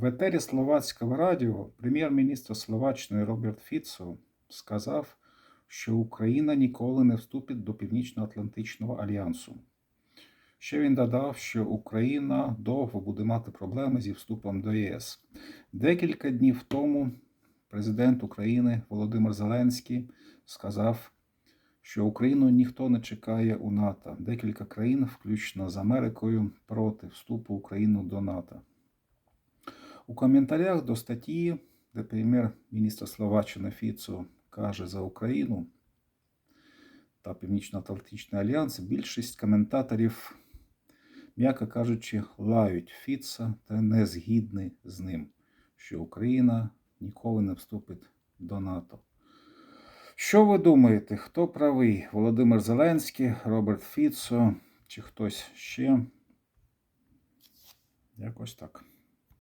В етері Словацького радіо прем'єр-міністр Словаччини Роберт Фіцо сказав, що Україна ніколи не вступить до Північно-Атлантичного альянсу. Ще він додав, що Україна довго буде мати проблеми зі вступом до ЄС. Декілька днів тому президент України Володимир Зеленський сказав, що Україну ніхто не чекає у НАТО. Декілька країн, включно з Америкою, проти вступу України до НАТО. У коментарях до статті, де прем'єр-міністр Словаччини Фіцо каже за Україну та Північно-Атлантичний альянс, більшість коментаторів, м'яко кажучи, лають Фіца та не згідні з ним, що Україна ніколи не вступить до НАТО. Що ви думаєте, хто правий? Володимир Зеленський, Роберт Фіцо чи хтось ще? Якось так.